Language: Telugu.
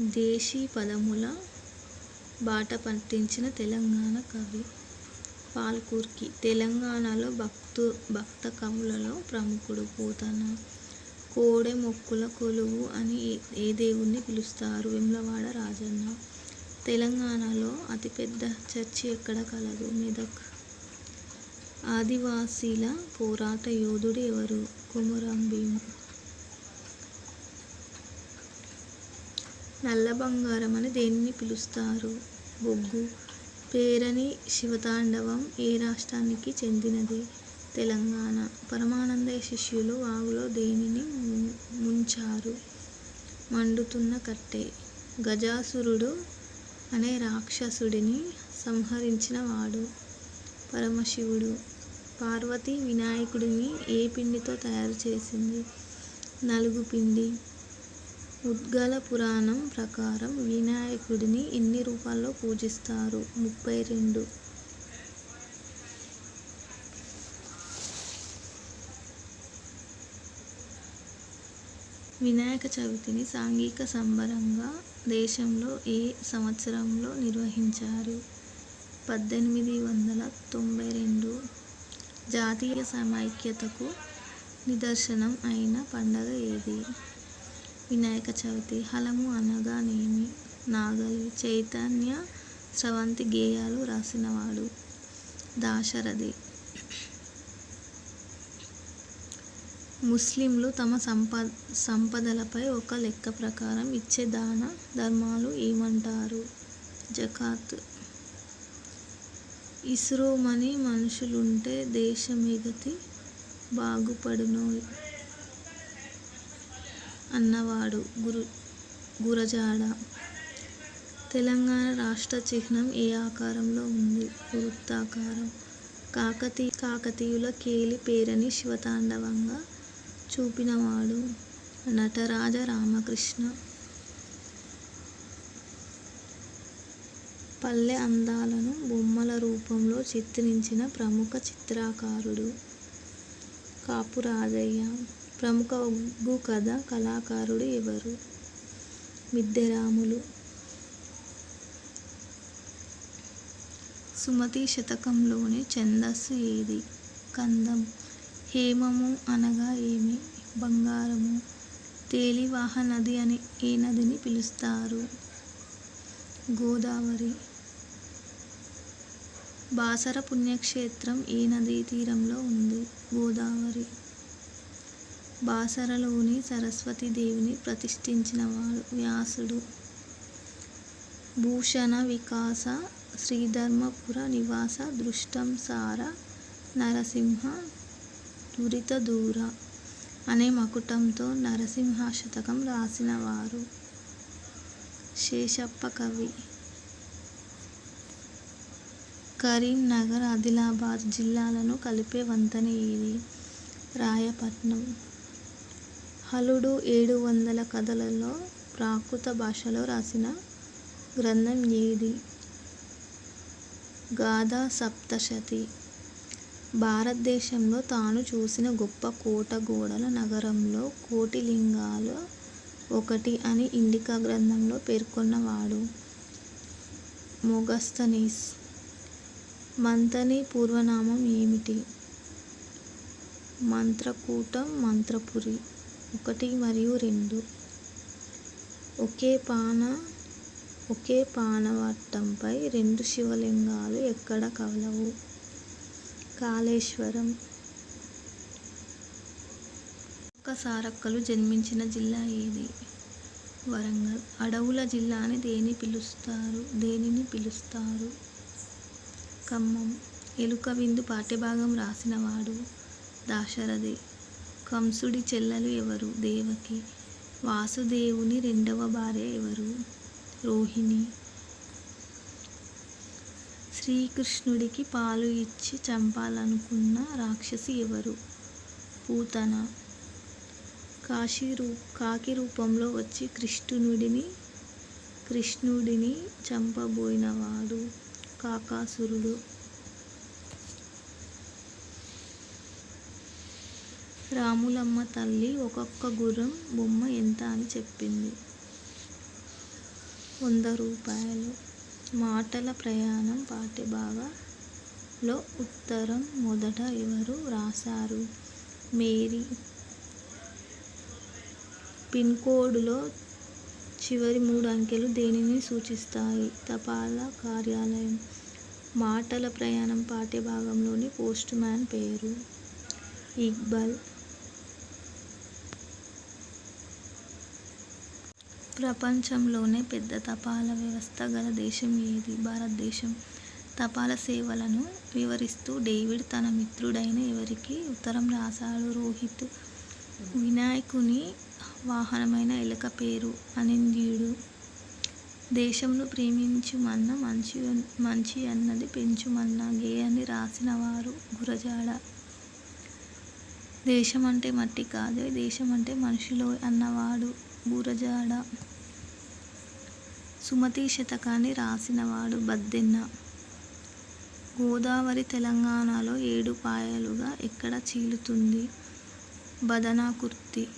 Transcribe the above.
దేశీ పదముల బాట పట్టించిన తెలంగాణ కవి పాల్కుర్కి. తెలంగాణలో భక్తు భక్త కవులలో ప్రముఖుడు పోతన. కోడెమొక్కుల కొలువు అని ఏ దేవుణ్ణి పిలుస్తారు? వేములవాడ రాజన్న. తెలంగాణలో అతిపెద్ద చర్చి ఎక్కడ కలదు? మెదక్. ఆదివాసీల పోరాట యోధుడు ఎవరు? కొమురం భీము నల్ల బంగారం అని దేనిని పిలుస్తారు? బొగ్గు. పేరని శివతాండవం ఏ రాష్ట్రానికి చెందినది? తెలంగాణ. పరమానందయ్య శిష్యులు వాగులో దేనిని ముంచారు? మండుతున్న కట్టె. గజాసురుడు అనే రాక్షసుడిని సంహరించిన వాడు. పరమశివుడు. పార్వతి వినాయకుడిని ఏ పిండితో తయారు చేసింది? నలుగు పిండి. ఉద్గల పురాణం ప్రకారం వినాయకుడిని ఎన్ని రూపాల్లో పూజిస్తారు? ముప్పై రెండు. వినాయక చవితిని సాంఘిక సంబరంగా దేశంలో ఏ సంవత్సరంలో నిర్వహించారు? పద్దెనిమిది వందల తొంభై రెండు. జాతీయ సమైక్యతకు నిదర్శనం అయిన పండగ ఏది? వినాయక చవితి హలము అనగానేమి నాగలి చైతన్య స్రవంతి గేయాలు రాసినవాడు. దాశరథి. ముస్లింలు తమ సంప సంపదలపై ఒక లెక్క ప్రకారం ఇచ్చే దాన ధర్మాలు ఏమంటారు? జకాత్. ఇస్రోమని మనుషులుంటే దేశమిగతి బాగుపడునోయ్. అన్నవాడు గురు గురజాడ. తెలంగాణ రాష్ట్ర చిహ్నం ఏ ఆకారంలో ఉంది? వృత్తాకారం. కాకతీ కాకతీయుల కేలి పేరని శివతాండవంగా చూపినవాడు నటరాజ రామకృష్ణ. పల్లె అందాలను బొమ్మల రూపంలో చిత్రించిన ప్రముఖ చిత్రకారుడు కాపు రాజయ్య ప్రముఖ ఒగ్గు కథ కళాకారుడు ఎవరు? మిద్దెరాములు. సుమతి శతకంలోని ఛందస్సు ఏది? కందం. హేమము అనగా ఏమి? బంగారము. తేలివాహ నది అని ఏ నదిని పిలుస్తారు? గోదావరి. బాసర పుణ్యక్షేత్రం ఏ నదీ తీరంలో ఉంది? గోదావరి. బాసరలోని సరస్వతీదేవిని ప్రతిష్ఠించినవాడు వ్యాసుడు. భూషణ వికాస శ్రీధర్మపుర నివాస దృష్టం సార నరసింహ దురిత దూర అనే మకుటంతో నరసింహ శతకం రాసినవారు. శేషప్ప కవి. కరీంనగర్ ఆదిలాబాద్ జిల్లాలను కలిపే వంతెన ఇది రాయపట్నం. హలుడు ఏడు వందల కథలలో ప్రాకృత భాషలో రాసిన గ్రంథం ఏది? గాథా సప్తశతి. భారతదేశంలో తాను చూసిన గొప్ప కోట గోడల నగరంలో కోటిలింగాలు ఒకటి అని ఇండికా గ్రంథంలో పేర్కొన్నవాడు. మొగస్తనీస్ మంతని పూర్వనామం ఏమిటి? మంత్రకూటం మంత్రపురి. ఒకటి మరియు రెండు. ఒకే పాన ఒకే పానవట్టంపై రెండు శివలింగాలు ఎక్కడ కలవు? కాళేశ్వరం. ఒక్క సారక్కలు జన్మించిన జిల్లా ఏది? వరంగల్. అడవుల జిల్లా అని దేని పిలుస్తారు? దేనిని పిలుస్తారు? ఖమ్మం. ఎలుక విందు పాఠ్యభాగం రాసినవాడు దాశరథి. కంసుడి చెల్లెలు ఎవరు? దేవకి. వాసుదేవుని రెండవ భార్య ఎవరు? రోహిణి. శ్రీకృష్ణుడికి పాలు ఇచ్చి చంపాలనుకున్న రాక్షసి ఎవరు? పూతన. కాశీ రూ కాకి రూపంలో వచ్చి కృష్ణుడిని కృష్ణుడిని చంపబోయినవాడు కాకాసురుడు. రాములమ్మ తల్లి ఒక్కొక్క గుర్రం బొమ్మ ఎంత అని చెప్పింది వంద రూపాయలు. మాటల ప్రయాణం పాఠ్యభాగాలో ఉత్తరం మొదట ఎవరు రాశారు? మేరీ. పిన్కోడ్లో చివరి మూడు అంకెలు దేనిని సూచిస్తాయి? తపాలా కార్యాలయం. మాటల ప్రయాణం పాఠ్యభాగంలోని పోస్టుమ్యాన్ పేరు? ఇక్బల్ ప్రపంచంలోనే పెద్ద తపాలా వ్యవస్థ గల దేశం ఏది? భారతదేశం. తపాలా సేవలను వివరిస్తూ డేవిడ్ తన మిత్రుడైన ఎవరికి ఉత్తరం రాశాడు? రోహిత్. వినాయకుని వాహనమైన ఎలుక పేరు? అనింద్యుడు. దేశంను ప్రేమించుమన్న మంచి మంచి అన్నది పెంచుమన్న గేయాన్ని రాసినవారు? గురజాడ. దేశం అంటే మట్టి కాదే దేశం అంటే మనిషిలో అన్నవాడు? గురజాడ. సుమతీ శతకాన్ని రాసినవాడు? బద్దెన్న. గోదావరి తెలంగాణలో ఏడుపాయలుగా ఎక్కడ చీలుతుంది? బదనకుర్తి.